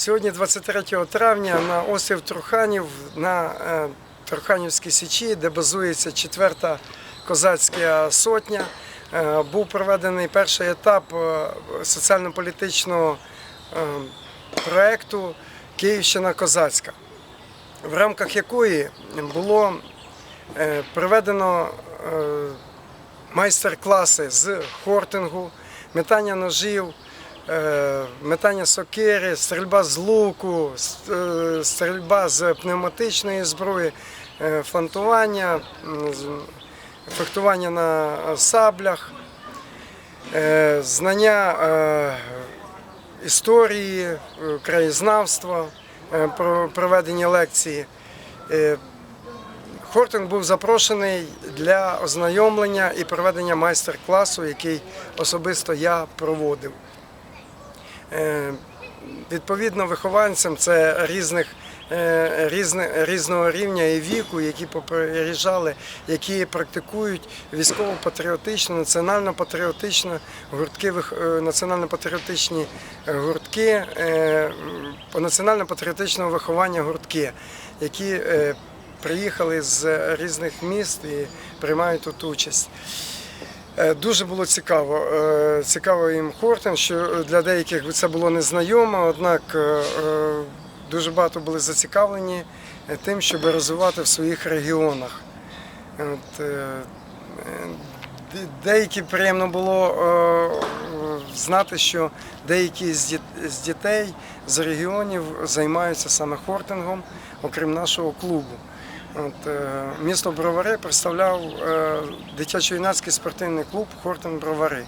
Сьогодні, 23 травня, на острів Труханів на е, Труханівській січі, де базується 4-та козацька сотня, е, був проведений перший етап е, соціально-політичного проєкту Київщина козацька, в рамках якої було проведено майстер-класи з хортингу, метання ножів, метання сокири, стрільба з луку, е, стрільба з пневматичної зброї, е, флантування, фехтування на саблях, е, знання е, історії, е, краєзнавства, е, про проведення лекції. Е, Хортинг був запрошений для ознайомлення і проведення майстер-класу, який особисто я проводив. Е, Відповідно, вихованцям це різних, е, різне, різного рівня і віку, які приїжджали, які практикують військово-патріотичну, національно-патріотичну гуртки, е, національно-патріотичні гуртки, національно-патріотичного виховання гуртки, які приїхали з різних міст і приймають тут участь. Е, Дуже було цікаво. Е, Цікаво їм Хортон, що для деяких це було незнайомо, однак е, дуже багато були зацікавлені тим, щоб розвивати в своїх регіонах. От, де- Деякі приємно було знати, що деякі з дітей з регіонів займаються саме хортингом, окрім нашого клубу. От, е, місто Бровари представляв е, дитячо-юнацький спортивний клуб Хортон Бровари.